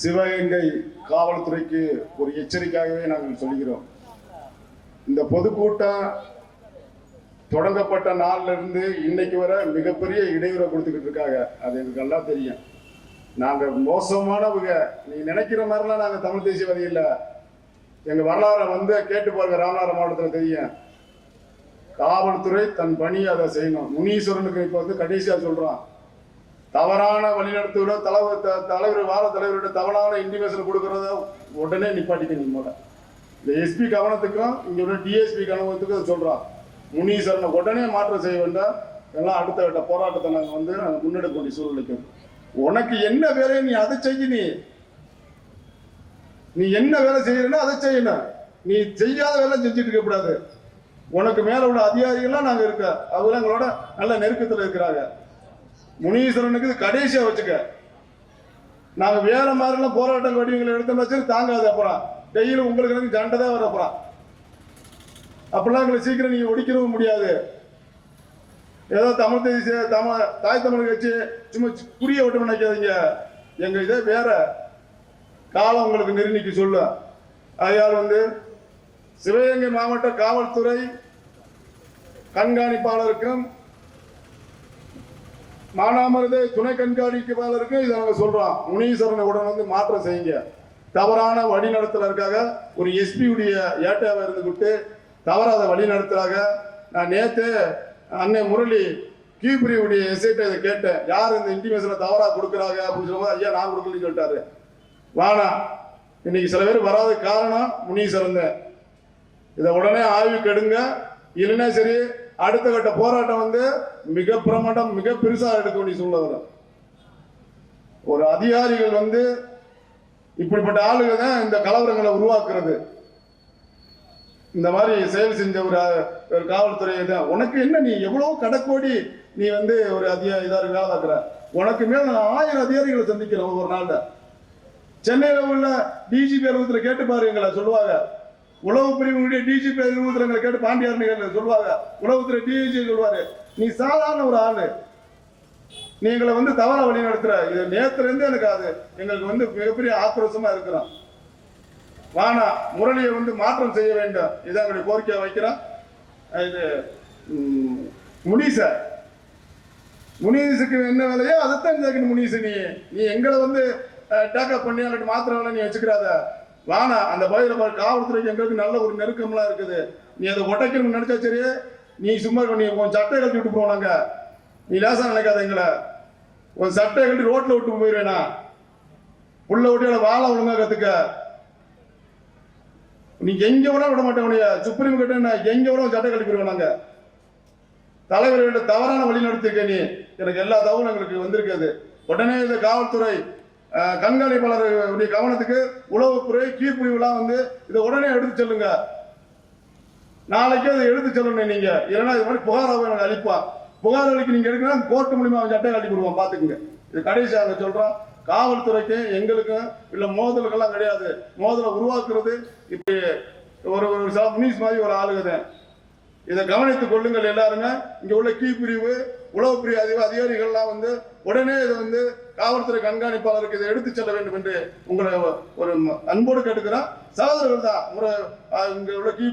சிவகங்கை காவல்துறைக்கு ஒரு எச்சரிக்கையாகவே நாங்கள் சொல்கிறோம் இந்த பொதுக்கூட்டம் தொடங்கப்பட்ட நாள்ல இருந்து இன்னைக்கு வர மிகப்பெரிய இடையூறை கொடுத்துக்கிட்டு இருக்காங்க. அது எங்களுக்கு நல்லா தெரியும். நாங்க மோசமானவங்க. நீ நினைக்கிற மாதிரிலாம் நாங்க தமிழ் தேசியவாதி இல்லை. எங்க வரலாறை வந்து கேட்டு பாருங்க ராமநாதபுரம் மாவட்டத்தில் தெரியும். காவல்துறை தன் பணியை அதை செய்யணும். முனீஸ்வரனுக்கு இப்போ வந்து கடைசியாக சொல்கிறான் தவறான வழிநடத்துகிற தலைவர் த- தலைவர் வார தலைவரோட தவறான இன்டிமேஷன் கொடுக்கறத உடனே நிப்பாட்டிக்க நீ போல இந்த எஸ்பி கவனத்துக்கும் இங்க உள்ள டிஎஸ்பி கவனத்துக்கும் சொல்கிறான் சொல்றான். முனீஸ்வரனை உடனே மாற்றம் செய்ய வேண்டாம். எல்லாம் அடுத்த கட்ட போராட்டத்தை நாங்கள் வந்து நாங்கள் முன்னெடுக்க வேண்டிய சூழ்நிலைக்கு உனக்கு என்ன வேலையை நீ அதை செய்ய நீ. நீ என்ன வேலை செய்யணும் அதை செய்யணும் நீ செய்யாத வேலை செஞ்சுட்டு இருக்க கூடாது. உனக்கு மேல உள்ள அதிகாரிகள்லாம் நாங்கள் இருக்க அவங்க எங்களோட நல்ல நெருக்கத்தில் இருக்கிறாங்க. முனீஸ்வரனுக்கு இது கடைசியா வச்சுக்க. நாங்க வேற மாதிரிலாம் போராட்டம் வடிவங்களை எடுத்தோம்னா சரி தாங்காது அப்புறம் டெய்லி உங்களுக்கு எனக்கு சண்டை தான் வர அப்புறம் அப்படிலாம் எங்களை சீக்கிரம் நீங்க ஒடிக்கவும் முடியாது. ஏதோ தமிழ் தேசிய தமிழ் தாய் தமிழ் கட்சி சும்மா புரிய விட்டு நினைக்காதீங்க. எங்க இதே வேற காலம் உங்களுக்கு நிர்ணயிக்க சொல்ல. அதையால் வந்து சிவகங்கை மாவட்ட காவல்துறை கண்காணிப்பாளருக்கும் மானாமருதை துணை கண்காணிப்பாளருக்கு இதை நாங்கள் சொல்கிறோம் முனீஸ்வரனை உடன் வந்து மாற்றம் செய்யுங்க. தவறான வழிநடத்தலருக்காக ஒரு எஸ்பியுடைய ஏட்டாவை ஏட்டாவை இருந்துகிட்டு தவறாத வழிநடத்தலாக நான் நேற்று அண்ணன் முரளி கியூபிரியுடைய எஸ்ஐட்டை இதை கேட்டேன். யார் இந்த இன்டிமேஷனை தவறாக கொடுக்குறாங்க அப்படின்னு சொல்லும்போது ஐயா நான் கொடுக்கலன்னு சொல்லிட்டாரு. வானா இன்னைக்கு சில பேர் வராத காரணம் முனீஸ்வரன் தான். இதை உடனே ஆய்வுக்கு எடுங்க இல்லைன்னா சரி அடுத்த கட்ட போராட்டம் வந்து மிக பிரமாண்டம் மிக பெருசா எடுக்க வேண்டிய சூழ்நிலை ஒரு அதிகாரிகள் வந்து இப்படிப்பட்ட ஆளுகள் தான் இந்த கலவரங்களை உருவாக்குறது. இந்த மாதிரி செயல் செஞ்ச ஒரு ஒரு காவல்துறை தான் உனக்கு என்ன நீ எவ்வளவு கடக்கோடி நீ வந்து ஒரு அதிகா இதா வேலை பார்க்குற? உனக்கு மேல நான் ஆயிரம் அதிகாரிகளை சந்திக்கிறேன் ஒவ்வொரு நாள்ல. சென்னையில உள்ள டிஜிபி அலுவலகத்துல கேட்டு பாருங்களை சொல்லுவாங்க. உளவு பிரிவுடைய டிஜிபி அலுவலகத்துல கேட்டு பாண்டியார் சொல்லுவாங்க? உளவுத்துறை டிஜி சொல்லுவாரு. நீ சாதாரண ஒரு ஆளு. நீ எங்களை வந்து தவற வழி நடத்துற. இது நேத்துல இருந்து எனக்கு அது. எங்களுக்கு வந்து மிகப்பெரிய ஆக்ரோஷமா இருக்கிறோம் வானா முரளியை வந்து மாற்றம் செய்ய வேண்டும். இதான் எங்களுடைய கோரிக்கையை வைக்கிறோம் இது முனீச. முனீசுக்கு என்ன வேலையோ அதைத்தான் கேட்கணும் முனீஸ் நீ. நீ எங்களை வந்து டேக்கப் பண்ணி அல்லது மாத்திர நீ வச்சுக்கிறாத. வானா அந்த பகுதியில் பாரு காவல்துறை எங்களுக்கு நல்ல ஒரு நெருக்கம்லாம் இருக்குது. நீ அதை உடைக்கணும்னு நினைச்சா சரி நீ சும்மா நீ உன் சட்டை கழட்டி விட்டு போனாங்க நீ லேசா நினைக்காத எங்களை. உன் சட்டை கழட்டி ரோட்ல விட்டு போயிருவேனா புள்ள விட்டு வாழ ஒழுங்கா கத்துக்க. நீ எங்க வேணா விட மாட்டேன் உனைய சுப்ரீம் கோர்ட் நான் எங்க வேணா சட்டை கழட்டி போயிருவேன் நாங்க. தவறான வழி நடத்திருக்க நீ. எனக்கு எல்லா தவறும் எங்களுக்கு வந்திருக்காது. உடனே இந்த காவல்துறை கண்காணிப்பாளருடைய கவனத்துக்கு உளவுத்துறை கீழ்பிரிவுலாம் வந்து இதை உடனே எடுத்து செல்லுங்க. நாளைக்கு அதை எடுத்து செல்லணும் நீங்க. ஏன்னா இது மாதிரி புகார் எனக்கு அளிப்பா புகார் அளிக்க நீங்க எடுக்கணும் கோர்ட்டு மூலியமா சட்டை கட்டி கொடுவோம் பாத்துக்குங்க இது கடைசி அங்க சொல்றோம் காவல்துறைக்கும் எங்களுக்கும் இல்ல மோதல்கள்லாம் கிடையாது. மோதலை உருவாக்குறது இப்படி ஒரு ஒரு சாப் நியூஸ் மாதிரி ஒரு ஆளுங்கதான் இதை கவனித்துக் கொள்ளுங்கள் எல்லாருமே. இங்க உள்ள கீ பிரிவு உளவு பிரிவு அதிக அதிகாரிகள்லாம் வந்து உடனே இதை வந்து காவல்துறை கண்காணிப்பாளருக்கு இதை எடுத்துச் செல்ல வேண்டும் என்று உங்களை ஒரு அன்போடு கேட்டுக்கிறோம் சகோதரர்கள் தான் ஒரு இங்கே உள்ள கீ